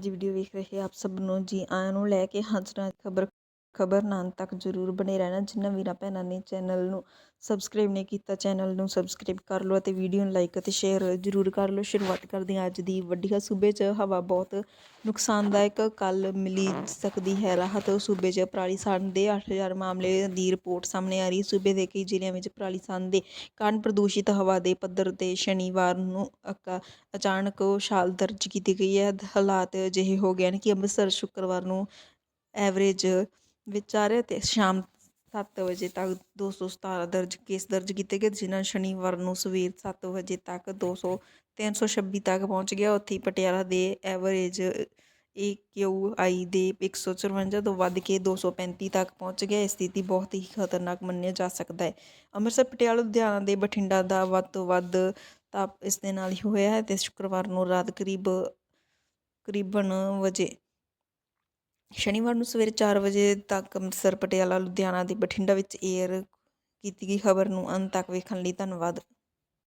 ਜੀ ਵੀਡੀਓ ਵੇਖ ਰਹੇ ਆਪ ਸਭ ਨੂੰ ਜੀ ਆਇਆਂ ਨੂੰ ਲੈ ਕੇ ਹਾਜ਼ਰ ਹਾਂ ਖਬਰ ਖਬਰ ਨਾਲ ਅੰਤ ਤੱਕ ਜ਼ਰੂਰ ਬਣੇ ਰਹਿਣਾ। ਜਿਨ੍ਹਾਂ ਵੀਰਾਂ ਭੈਣਾਂ ਨੇ ਚੈਨਲ ਨੂੰ ਸਬਸਕ੍ਰਾਈਬ ਨਹੀਂ ਕੀਤਾ, ਚੈਨਲ ਨੂੰ ਸਬਸਕ੍ਰਾਈਬ ਕਰ ਲਓ ਅਤੇ ਵੀਡੀਓ ਨੂੰ ਲਾਈਕ ਅਤੇ ਸ਼ੇਅਰ ਜ਼ਰੂਰ ਕਰ ਲਓ। ਸ਼ੁਰੂਆਤ ਕਰਦੇ ਹਾਂ ਅੱਜ ਦੀ ਵੱਡੀ ਸੂਬੇ 'ਚ। ਹਵਾ ਬਹੁਤ ਨੁਕਸਾਨਦਾਇਕ ਕੱਲ ਮਿਲੀ ਸਕਦੀ ਹੈ। ਰਾਹਤ ਸੂਬੇ 'ਚ ਪਰਾਲੀ ਸਾੜਨ ਦੇ 8000 ਮਾਮਲੇ ਦੀ ਰਿਪੋਰਟ ਸਾਹਮਣੇ ਆ ਰਹੀ ਸੂਬੇ ਦੇ ਕਈ ਜ਼ਿਲ੍ਹਿਆਂ ਵਿੱਚ ਪਰਾਲੀ ਸਾੜਨ ਦੇ ਕਾਰਨ ਪ੍ਰਦੂਸ਼ਿਤ ਹਵਾ ਦੇ ਪੱਧਰ ਤੇ ਸ਼ਨੀਵਾਰ ਨੂੰ ਅਕਾ ਅਚਾਨਕ ਉਛਾਲ ਦਰਜ ਕੀਤੀ ਗਈ ਹੈ। ਹਾਲਾਤ ਅਜਿਹੇ ਹੋ ਗਏ ਹਨ ਕਿ ਅੰਮ੍ਰਿਤਸਰ ਸ਼ੁੱਕਰਵਾਰ ਨੂੰ ਐਵਰੇਜ ਵਿੱਚ ਅਤੇ ਸ਼ਾਮ ਸੱਤ ਵਜੇ ਤੱਕ ਦੋ ਸੌ ਸਤਾਰਾਂ ਦਰਜ ਕੇਸ ਦਰਜ ਕੀਤੇ ਗਏ, ਜਿਨ੍ਹਾਂ ਸ਼ਨੀਵਾਰ ਨੂੰ ਸਵੇਰ ਸੱਤ ਵਜੇ ਤੱਕ ਦੋ ਸੌ, ਤਿੰਨ ਸੌ ਛੱਬੀ ਤੱਕ ਪਹੁੰਚ ਗਿਆ। ਉੱਥੇ ਪਟਿਆਲਾ ਦੇ ਐਵਰੇਜ ਏ ਕਿਊ ਆਈ ਦੇ ਇੱਕ ਸੌ ਚੁਰੰਜਾ ਤੋਂ ਵੱਧ ਕੇ ਦੋ ਸੌ ਪੈਂਤੀ ਤੱਕ ਪਹੁੰਚ ਗਿਆ। ਇਹ ਸਥਿਤੀ ਬਹੁਤ ਹੀ ਖਤਰਨਾਕ ਮੰਨਿਆ ਜਾ ਸਕਦਾ ਹੈ। ਅੰਮ੍ਰਿਤਸਰ, ਪਟਿਆਲਾ, ਲੁਧਿਆਣਾ ਦੇ ਬਠਿੰਡਾ ਦਾ ਵੱਧ ਤੋਂ ਵੱਧ ਤਾਪ ਇਸ ਦੇ ਨਾਲ ਹੀ ਹੋਇਆ ਹੈ ਅਤੇ ਸ਼ੁੱਕਰਵਾਰ ਨੂੰ ਰਾਤ ਕਰੀਬ, ਕਰੀਬਨ ਵਜੇ ਸ਼ਨੀਵਾਰ ਨੂੰ ਸਵੇਰੇ 4 ਵਜੇ ਤੱਕ ਅੰਮ੍ਰਿਤਸਰ, ਪਟਿਆਲਾ, ਲੁਧਿਆਣਾ ਤੇ ਬਠਿੰਡਾ ਵਿੱਚ ਏਅਰ ਕੀਤੀ ਗਈ ਖਬਰ ਨੂੰ ਅੰਤ ਤੱਕ ਵੇਖਣ ਲਈ ਧੰਨਵਾਦ।